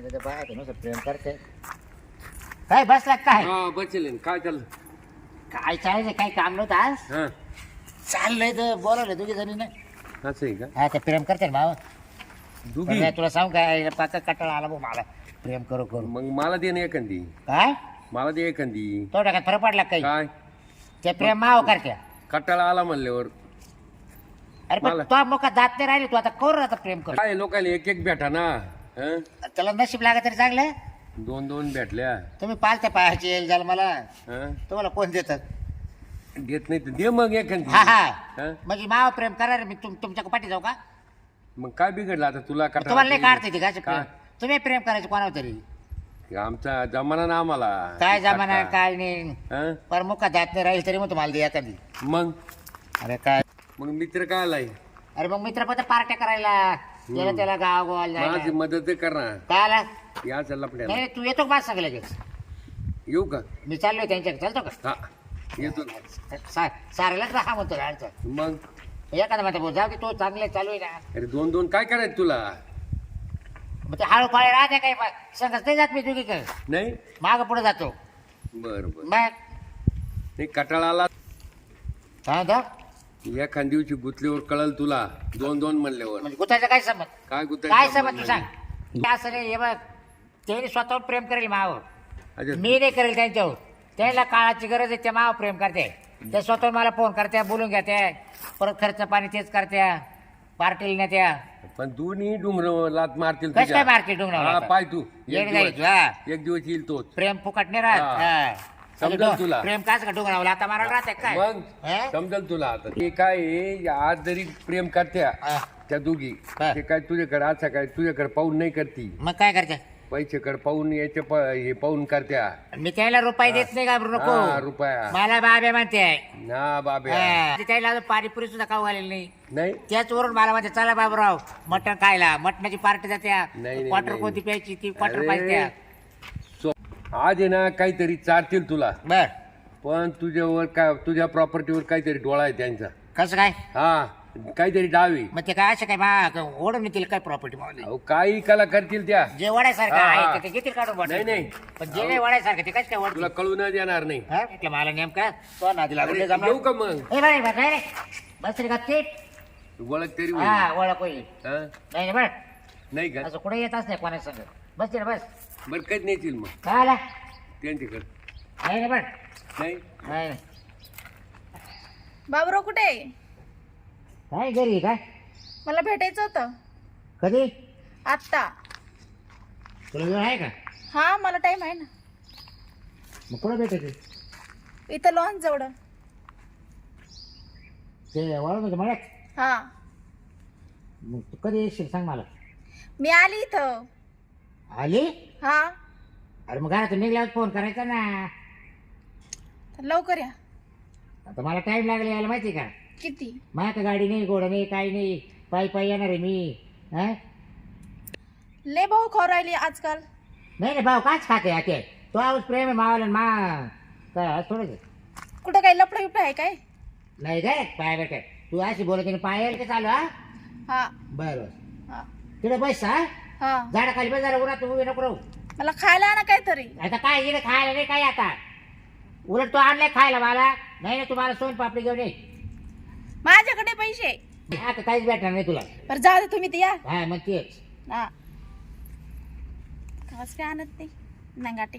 सांगितलं तर बाय नुसतं प्रेम करते. काय बसला काय? हा बचले काय चाललं? काय चालायचं काय काम नव्हतं आज? हा. चाललंय तर बोलवलं दोघी जणी ना असं आहे का? हा ते प्रेम करते ना भाऊ दुगी पण तुला सांगू काय पाका कटाळा आला भाऊ मला. प्रेम करू करू. मग मला दे ना एखादी. काय? मला दे एखादी. तो टाकात फरक पडला काही? काय? ते प्रेम माव करते. कटाळा आला म्हणल्यावर. अरे पण मला- तो मोका दात नाही राहिली तू आता करू आता प्रेम कर. काय लोकांना एक एक भेटा ना. हं? त्याला नशीब लागत तरी चांगलं. दोन दोन भेटल्या. तुम्ही पालते पाहायचे झालं मला. हं? तुम्हाला कोण देतात देत नाही तर दे मग एखादी. हा हा. हं? म्हणजे माव प्रेम करा रे मी तुम तुमच्या पाठी जाऊ का? मग काय बिघडलं आता तुला तुम्हाला नाही काढते ती का? तुम्ही प्रेम करायचं कोणावर तरी? आमचा जमाना ना आम्हाला. काय जमाना कटाळा. काय नाही. हं? पर मुका दात नाही राहील तरी मग तुम्हाला दे एखादी. मग? अरे काय? मग मित्र काय आलाय? अरे मग मित्र पण पार्ट्या करायला. त्याला त्याला गाव माझी मदत कर ना. काय आला या चल आपल्याला नाही तू येतो का सगळं लगेच येऊ का? मी चाललोय त्यांच्याकडे. चालतो का? हा येतो. ना. सा- साऱ्यालाच राहा म्हणतो अडचण मग? एखादा म्हणतो भाऊ जाऊ दे तो चांगले चालू आहे ना. अरे दोन दोन काय करायचं तुला? मग ते हळू पाळे राहते काही सांगत नाही जात मी तुझी काय नाही? माग पुढे जातो. बर बर. मग? नाही कटाळा आला काय म्हणतो? एखाद दिवशी गुतलीवर कळल तुला? दोन दोन म्हणल्यावर. म्हणजे गुताचा काय समज काय गुत काय समज तू सांग. हे असं नाही हे बघ. ते स्वतःवर प्रेम करेल मावर. मी नाही करेल त्यांच्यावर. त्याला काळाची गरज आहे ते माव प्रेम करते. ते स्वतः मला फोन करत्या बोलून घेते. परत खर्च पाणी तेच करत्या पार्टीला नेत्या पण दोन्ही डुंगर लात मारतील कसं तुझ्या. काय मार्केट हा आता? पाय तू. येड एक जायचं, दिवस हा. एक दिवस येईल तोच. प्रेम फुकट नाही राहत. हा. समजेल? म्हणजे तुला. प्रेम काच का डोंगरावर आता मारायला राहते काय? मग हा? समजेल तुला आता. ते काय आहे, आज जरी प्रेम करत्या हा. त्या दोघी हा. ते काय तुझ्याकडे असं काय तुझ्याकडे पाहून नाही करती. मग काय करते? पैसेकडे पाहून याचे प- हे पाहून करत्या. मी त्याला रुपये देत नाही का हा, नको रुपया. मला बाबे म्हणते. ना बाबे. हा. ते त्याला अजून पाणीपुरी सुद्धा खाऊ घालेली नाही. नाही? त्याच वरून मला म्हणते चला बाबूराव मटण खायला. मटणाची पार्टी जात्या नाही, नाही, क्वार्टर नाही. कोणती प्यायची? ती क्वार्टर अरे. पाहिजे आज आहे ना काहीतरी चारतील तुला बर पण तुझ्यावर काय तुझ्या प्रॉपर्टीवर काहीतरी डोळा आहे त्यांचा कसं काय हा काहीतरी डावी मग ते काय असं काय मा ओढून येतील काय प्रॉपर्टी मावली अहो काही कला करतील त्या जे वडायसारखं हा, आहे. ते- ते घेतील काढून. नाही, नाही. पण जे नाही वडायसारखं ते कसं काय तुला कळू न देणार नाही हा? म्हटलं मला नेमका तो नादी अरे, जमणार. येऊ का मग ए बस रे. बस रे गच्चीत. ओळख तरी होईल हा ओळख होईल हा? नाही बरं नाही का असं कुठे येतच नाही कोणाच्या संग बस रे बस बरं काहीच नेतील मग? काय आला त्यांच्याकडे नाही नाही बरं नाही? नाही नाही. बाबराव कुठे आहे? काय घरी आहे काय मला भेटायचं होतं. कधी? आत्ता. तुला वेळ आहे का? हा मला टाइम आहे ना. मग कुठं भेटायचं? इथं लॉन जवळ. ते वळून मळ्यात? हा. मग तू कधी येशील सांग मला. मी आली इथं. आली? हा. अरे मग घरातून निघल्यावर फोन करायचा ना. तर लवकर या. आता मला टाइम लागला यायला माहिती का? किती? माझ्या का गाडी नाही घोडा नाही काही नाही. पायी पायी येणार आहे मी. हा? ले भाऊ खाऊ राहिली आजकाल. नाही नाही भाऊ काच खाते आते तो आवाज प्रेम आहे मावाला आणि मा काय थोडं कुठं काही लपडं बिपडं आहे काय? नाही काय पाय बेटे तू अशी बोलत नाही पाय यायला का चालू हा? हा. बरं बरं. हा. तिकडे बस हा? हा. झाडा खाली बस जरा उन्हात उभी नको राहू. मला खायला आणा काहीतरी. आता काय इकडे खायला नाही काय आता? उलट तो आणलाय खायला मला. नाही ना तुम्हाला सोन पापडी घेऊन ये. माझ्याकडे पैसे. आता काहीच भेटणार नाही तुला. बरं जाऊ दे तुम्ही ते या. हा मग तेच. हा. खास काय आणत नाही? नंगाटे.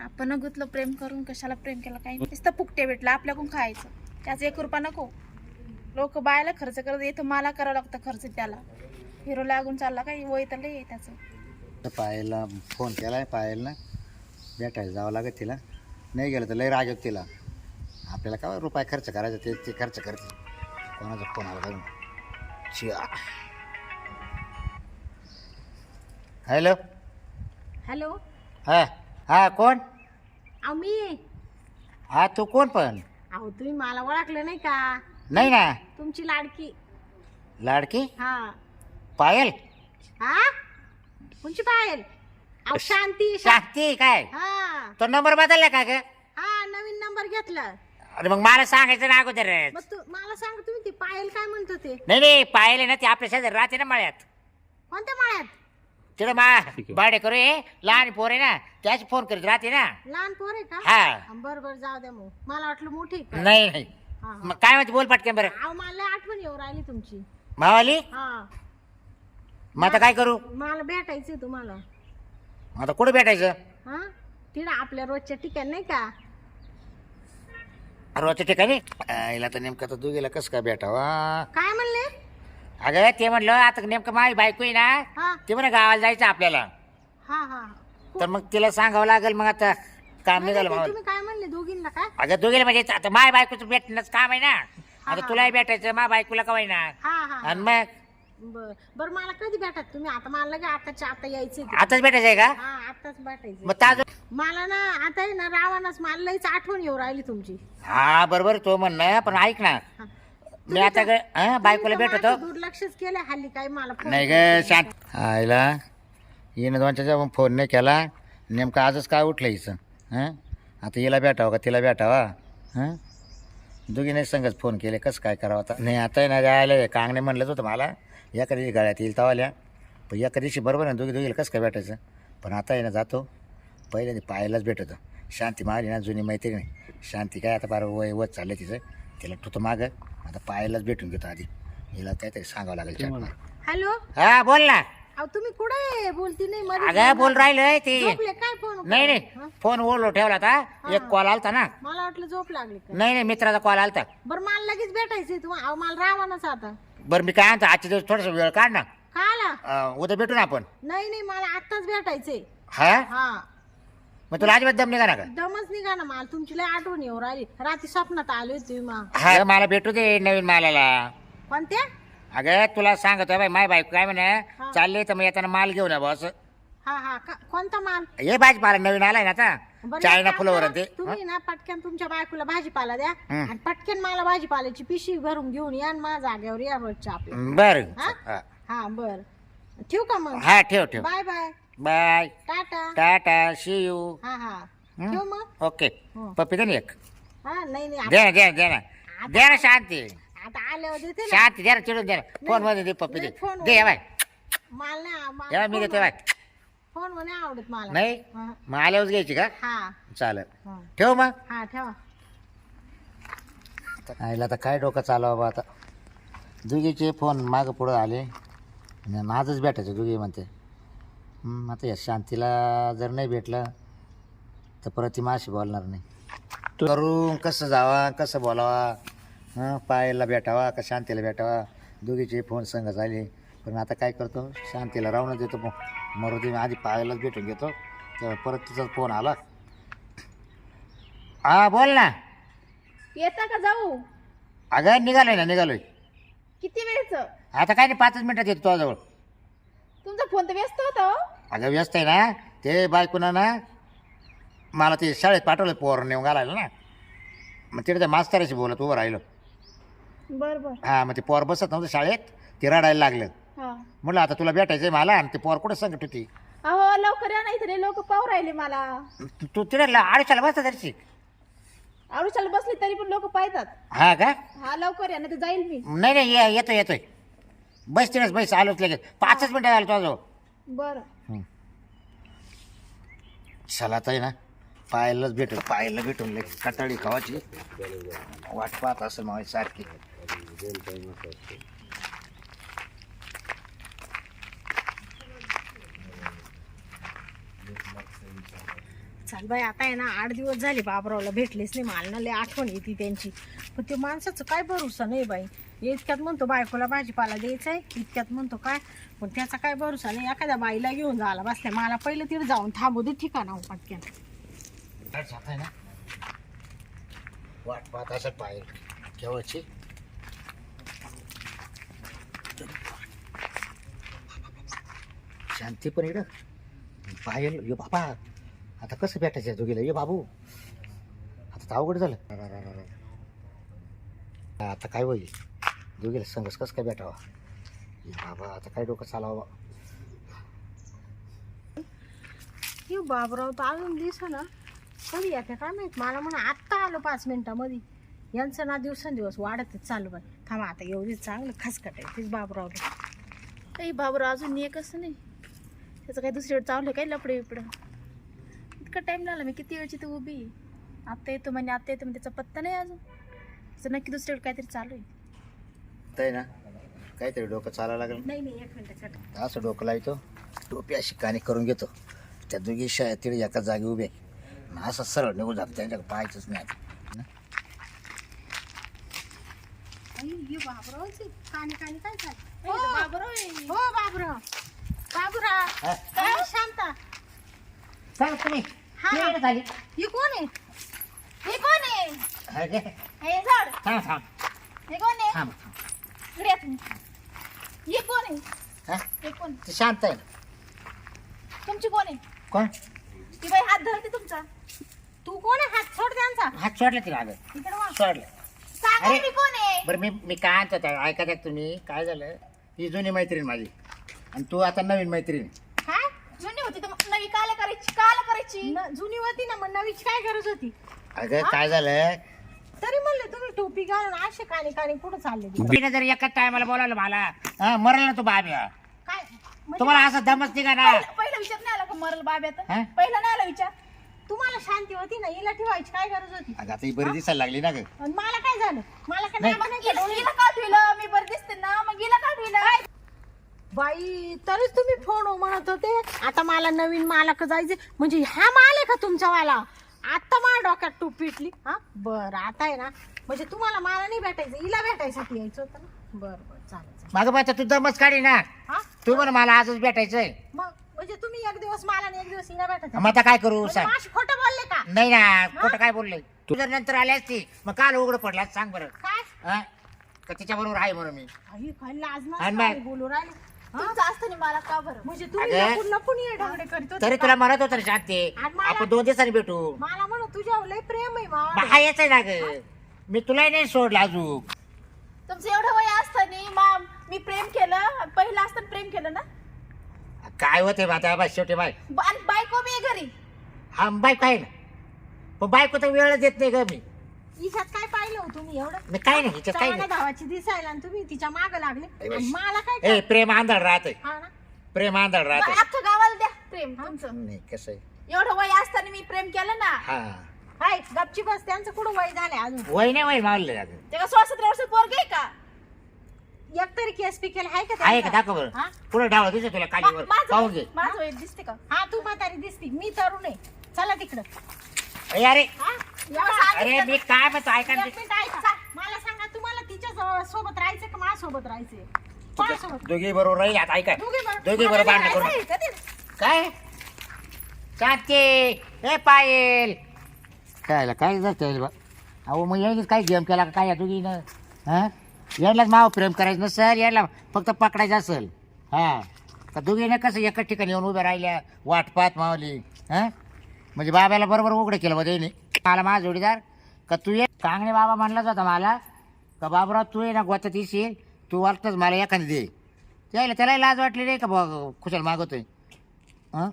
आपण गुतलं प्रेम करून कशाला प्रेम केलं काही नाही. नुसतं फुकटे भेटलं आपल्याकडून खायचं. त्याचं एक रुपया नको. लोक बायला खर्च करत येतं मला करावं लागतं खर्च त्याला. हिरो लागून चालला काही वय तर लय आहे त्याचं. पायलला फोन केलाय पायलनं भेटायला जावं लागत तिला. नाही गेलं तर लय राग येतो तिला. आपल्याला काय रुपये खर्च करायचा? ते ते खर्च करते. कोणाचा फोन आला काय चिया. हॅलो? हॅलो? हा. हा कोण? अहो मी. हा तू कोण पण? अहो तुम्ही मला ओळखलं नाही का? नाही ना. तुमची लाडकी. लाडकी? हा. पायल? हा? तुमची पायल? अहो शांती शा- शांती काय? हा. तो नंबर बदलला का ग? हा नवीन नंबर घेतला. अरे मग मला सांगायचं ना अगोदर मग तू मला सांग तुम्ही ती पायल काय म्हणत होते? नाही नाही पायल आहे ना ती आपल्या शेजारी राहते ना मळ्यात. कोणत्या माळ्यात? तिकडे मा ठीक आहे. बाडे करू ये. लहान पोर आहे ना त्याची फोन करीत राहते ना. लहान पोर आहे का? हा. बर बर जाऊ द्या मग. मला वाटलं मोठी आहे का? नाही नाही. हा, हा. मग काय म्हणते बोल पटकन बरं. अहो मला आठवण येऊ राहिली तुमची. मावाली हा. मग आता काय करू? मला भेटायचंय तुम्हाला. आता कुठे भेटायचं? हा? तिला आपल्या रोजच्या ठिकाण नाही का? रोजच्या ठिकाणी? आईला तर नेमकं तर दुगीला कसं काय भेटावा? काय म्हणले? अगं ते म्हणलं आता नेमकं माझी बायको आहे ना हा. ते म्हणे गावाला जायचं आपल्याला. हा हा. तर मग तिला सांगावं लागेल मग आता काम नाही, निघालं तुम्ही काय म्हणले दोघींना काय? अगं दोघीला म्हणजे आता माझ्या बायकोचं भेटणंच काम आहे ना. आता तुलाही भेटायचं माझ्या बायकोला कवाय ना हा हा. आणि मग बर. बर मला कधी भेटत तुम्ही आता मला लगे आताच्या आता यायचे आताच भेटायचंय का? हा आताच भेटायचं मग ताज मला ना आता आहे ना रावणच मला लईच आठवण येऊ राहिली तुमची. हा बरोबर तो म्हणणं पण ऐक ना. हा. मी आता ग- हा, बायकोला तुम्ही तर भेटतो. माझं दुर्लक्षच केलं हल्ली काय मला फोन नाही ग शांत. आईला हिनं दोनच्या फोन नाही केला. नेमकं आजच काय उठलं हिचं? हां? आता हिला भेटावं का तिला भेटावा? हां? दोघीने संगच फोन केले कसं काय करावं आता? नाही आता आहे ना जायला कांगणे म्हणलंच होतं मला. एका दिवशी गळ्यात येईल तवाल्या. पण एका दिवशी बरोबर ना दोघी दोघीला कसं काय भेटायचं? पण आता आहे ना जातो. पहिल्यांदा पाहायलाच भेटतो. शांती मारली ना जुनी मैत्रीण शांती काय आता बारा वय वत चाललं तिचं. तिला ठुतो मागं. आता पाहायलाच भेटून घेतो आधी. हिला काहीतरी सांगावं लागेल chat. हॅलो? हा बोल ना. अहो तुम्ही कुठे बोलती नाही मध्ये अगं बोल राहिलंय ते. झोपले काय फोन नाही नाही. फोन ओढलो ठेवला होता. एक कॉल आलता ना. मला वाटलं झोप लागली का? नाही नाही मित्राचा कॉल आलता. बरं मला लगेच भेटायचंय. तुम्हाला अहो मला रावणच आता बरं मी काय म्हणतो आजच्या दिवस थोडासा वेळ काढ ना. अं, उद्या भेटू ना आपण? नाही नाही मला आत्ताच भेटायचंय. हा? हा. मग तुला अजिबात दम निघा ना का? दमच निघा ना मला तुमची लय आठवण येऊ राहिली. रात्री स्वप्नात आली होती तुम्ही मा हा मला भेटू दे नवीन मालाला. कोणत्या? अगं तुला सांगतो बाई माय बायको काय म्हणे चालले तर मग येताना माल घेऊन या बॉस. हा हा का- कोणता माल? हे भाजीपाला नवीन आलाय ना आता. बरं, चायना काम फुलावर करा, तुम्ही ना पटकन तुमच्या बायकोला भाजीपाला द्या हं. आणि पटकन मला भाजीपाल्याची पिशवी भरून घेऊन या आणि माझ्या जागेवर या रोजच्या आपल्या. बरं. हा? हा. बर. ठेवू का मग? हा ठेव ठेव. Bye bye. बाय. टाटा. टाटा शी यू हा हा. ठेव मग? ओके. हो. पप्पी दे ना एक. हा नाही नाही दे ना दे ना दे ना. दे ना शांती. आता- आता आल्यावर देते ना. शांती दे ना चिडून दे ना. फोनमध्ये दे पप्पी दे. नाही, फोन दे या बाय. मला या मी देते बाय. फोन म्हणे आवडत मला. नाही? हा. मग आल्यावर घ्यायची का? हा. चालेल. हा. ठेव मग. हा ठेवा. आईला आता काय डोकं चालवा बा आता? दुगीचे फोन मागं पुढं आले. आणि माझंच भेटायचं दुगी म्हणते. हं, आता या शांतीला जर नाही भेटलं तर परत ती माशी बोलणार नाही. करून कसं जावा कसं बोलावा? हं पायाला भेटावा का शांतीला भेटावा? दोघीचे फोन संग झाले. पण आता काय करतो? शांतीला राहूनच देतो मग मरुदी आधी पायालाच भेटून घेतो. तेव्हा परत तिचा फोन आला. हा बोल ना. येता का जाऊ? अगं निघालोय ना निघालोय. किती वेळचं? आता काय नाही पाचच मिनिटात येतो तुझ्याजवळ. तुमचा फोन तर व्यस्त होता हो. अगं व्यस्त आहे ना. ते बायकोनं ना मला ते शाळेत पाठवलं पोर नेऊन घालायला ना. मग तिथे त्या मास्तराशी बोलत उभं राहिलो. बर बर. हां मग ते पोर बसत नव्हतं शाळेत ते रडायला लागलं. हा. म्हटलं आता तुला भेटायचं आहे मला आणि ते पोर कुठं संकट होती? अहो लवकर या नाही तरी लोक पाहू राहिले मला. तू- तू तिथे आडशाला बसता तरी आरुषाला बसले तरी पण लोक पाहतात. हा का? हा लवकर या नाही तर जाईल मी. नाही नाही ये- येतोय येतोय. बस तिथेच बस आलोच लगेच. पाचच मिनिटं झालं तुझ्याजवळ. बर. चला आहे ना पायालाच भेटून पायाला भेटून लगेच. कटाळी खावाची. वाट पाहत असेल मावशी सारखी. चाल बाई आता आहे ना आठ दिवस झाले बाबरावला भेटलेच नाही. मला ना लय आठवण येते त्यांची. पण ते माणसाचं काय भरोसा नाही बाई. इतक्यात म्हणतो बायकोला भाजीपाला द्यायचा आहे. इतक्यात म्हणतो काय? पण त्याचा काय भरोसा नाही. एखाद्या बाईला घेऊन जायला बसल्या. मला पहिलं तिथे जाऊन थांबू दे ठिकाणा हो, पटक्यान वाट पाहत असं पाय केव्हाची? शांती पण इकडं. पायल यो बाबा. आता कसं भेटायचं दोघीला? ये बाबू. आता तर अवघड झालं. आता काय होईल? दोघीला संघस कसं काय भेटावा? ये बाबा आता काय डोकं चालावं? हे बाबराव तर अजून दिस ना. कधी येते काय माहीत? मला म्हणा आत्ता आलो पाच मिनिटामध्ये. यांचं ना दिवसेंदिवस वाढतच चालू बाई थांबा आता एवढी चांगलं खसखट आहे तेच बाबराव काही बाबर अजून एकच नाही. त्याचं काही दुसरीकडे चावलं काय लपडे बिपडं इतका टाइम लागला मी किती वेळची तू उभी आहे. आत्ता येतो म्हणजे आत्ता येतो म्हणजे त्याचा पत्ता नाही अजून. त्याचं नक्की दुसरीकडे काहीतरी चालू आहे. आहे ना काहीतरी डोकं चालायला लागलं. नाही नाही एक असं डोकं लावतो टोपी अशी कानी करून घेतो. त्या दोघी शा तिथे एका जागी उभे आहे. आणि असं सरळ निघून जातो त्यांच्याकडे पाहायचंच नाही. हे? बाबरावचे कानी कानी काय हो, बाबराव. हो बाबराव. बाबुराव. हा? काय शांता? सांग तुम्ही. हा. ही कोण आहे? हे कोण आहे? अरे, हे झाड. थांब थांब. हे कोण आहे? थांब थांब. इकडे या तुम्ही. हे कोण आहे? हा? हे कोण? ते शांत आहे. तुमची कोण आहे? कोण? ती बाई हात धरते तुमचा. तू कोण आहे? हात सोड त्यांचा. हात सोडला तिला अगं. इकडे वा. सोडलं. सांगा अरे. मी कोण आहे? बरं मी मी काय आणतो त्या ऐका त्यात तुम्ही. काय झालं? ही जुनी मैत्रीण माझी. आणि तू आता नवीन मैत्रीण काय जुनी होती तर नवी काल करायची काल करायची? न- जुनी होती ना मग नवीची काय गरज होती? अगं काय झालं तरी म्हणले तुम्ही टोपी घालून असे कानी कानी कुठं चालले ते? तिने जर एकाच टायमाला बोलावलं मला हा, मरल ना तू बाब्या. काय? म्हणजे तुम्हाला असं दमच निघा ना? पहिला पहिला विचार नाही आला का मरल बाब्यात हा? पहिला नाही आला विचार? तुम्हाला शांती होती ना हिला ठेवायची काय गरज होती? अगं आता ही बरी दिसायला लागली ना ग. आणि मला काय झालं? मला काय नाही. केलं? हिला का ठेवलं मी बरं दिसते ना मग हिला का ठेवलं बाई तरीच तुम्ही फोन म्हणत होते. आता मला नवीन मालक जायचे. म्हणजे हा माल आहे का तुमच्यावाला. आता मला डोक्यात टूप पिटली. हा? बरं आता आहे ना. म्हणजे तुम्हाला मला नाही भेटायचं. हिला भेटायसाठी यायचं होतं ना? बरं बरं चालेल चालेल. मागं पाहता तू दमच काढी ना. हा? तू म्हण मला आजच भेटायचंय. मग म्हणजे तुम्ही एक दिवस मला आणि एक दिवस हिला भेटायचं. मग आता काय करू म्हणजे सांग. माशी खोटं बोलले का? नाही ना खोटं काय बोलले? तू जर नंतर आली असती मग काल उघड पडला सांग बरं. काय? हा? का आहे म्हणून मी? लाज आणि नाही मग? बोलू राहिले? तुमचं असतं नाही मला का बरं? म्हणजे तुम्ही अगं. लपून लपून ये ढगडे करीत होते तरी का? तुला म्हणत होतं ना शांती. आणि मला- आपण दोन दिवसांनी भेटू. मला म्हणू तुझ्यावर लय प्रेम आहे मग मावा हा यायचं ना ग. मी तुलाही नाही सोडला अजून. तुमचं एवढं वय असताना मा मी प्रेम केलं पहिलं असताना प्रेम केलं ना? काय होते आता बाय शेवटी बाय. ब- आणि बायको बी आहे घरी. हा बायको आहे ना. पण बायको तर वेळ देत नाही ग मी. हिच्यात काय पाहिलं हो तुम्ही एवढं? नाही, काय नाही हिच्यात नाही. भावाची दिसायला आणि तुम्ही तिच्या माग लागले. आणि मला काय ए? प्रेम आंधळ राहते हा ना? प्रेम आंधळ राहते अख्खं गावाला द्या प्रेम तुमचं. नाही कसं आहे? एवढं वय असताना मी प्रेम केलं ना. हा. हाय गपची बस त्यांचं कुठं वय झालंय अजून? वय नाही वय मारले अगं ते का सोळा सतरा वर्ष पोरग आहे का? एक तरी केस पिकेल आहे का आहे का? त्यांचा? दाखव बरं. हा? पुढे डावं दिसत तुला मा- कालीवर. पाहून घे. माझं माझं वय दिसते का? हा तू म्हातारी दिसती. मी तरुण आहे. चला तिकडं. ए, अरे. हा? बा. अरे मी काय म्हणतो ऐका ना. एक मिनिट ऐका. मला सांगा तुम्हाला तिच्या जवळ- सोबत राहायचं का राहायचंय दोघी बरोबर राहील आता ऐका. दोघी बरोबर. दोघी बरोबर भांडण करू? काय? शांती ए पायल. काय काय जातं अहो मग यायलाच काय गेम केला का? काय या दोघीनं? हा? यायलाच माव प्रेम करायचं नसेल यायला फक्त पकडायचं असेल. हा. का दोघीनं कसं एकाच ठिकाणी येऊन उभ्या राहिल्या? वाट पाहत मावली. हा? म्हणजे बाबाला बरोबर उघडं केलं मध्ये मला माझा जोडीदार. का तू ये. कांगणे बाबा म्हणलाच होता मला. का बाबराव तू ये ना गोतात येशील. तू वाटतंच मला एखादी दे. त्याला त्यालाही लाज वाटली नाही का बघ खुशाल मागवतोय. हां?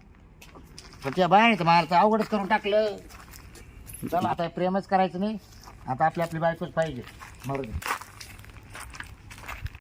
पण त्या बायाने तर मला तर अवघडच करून टाकलं. चला आता प्रेमच करायचं नाही. आता आपली आपली बायकोच पाहिजे. मरू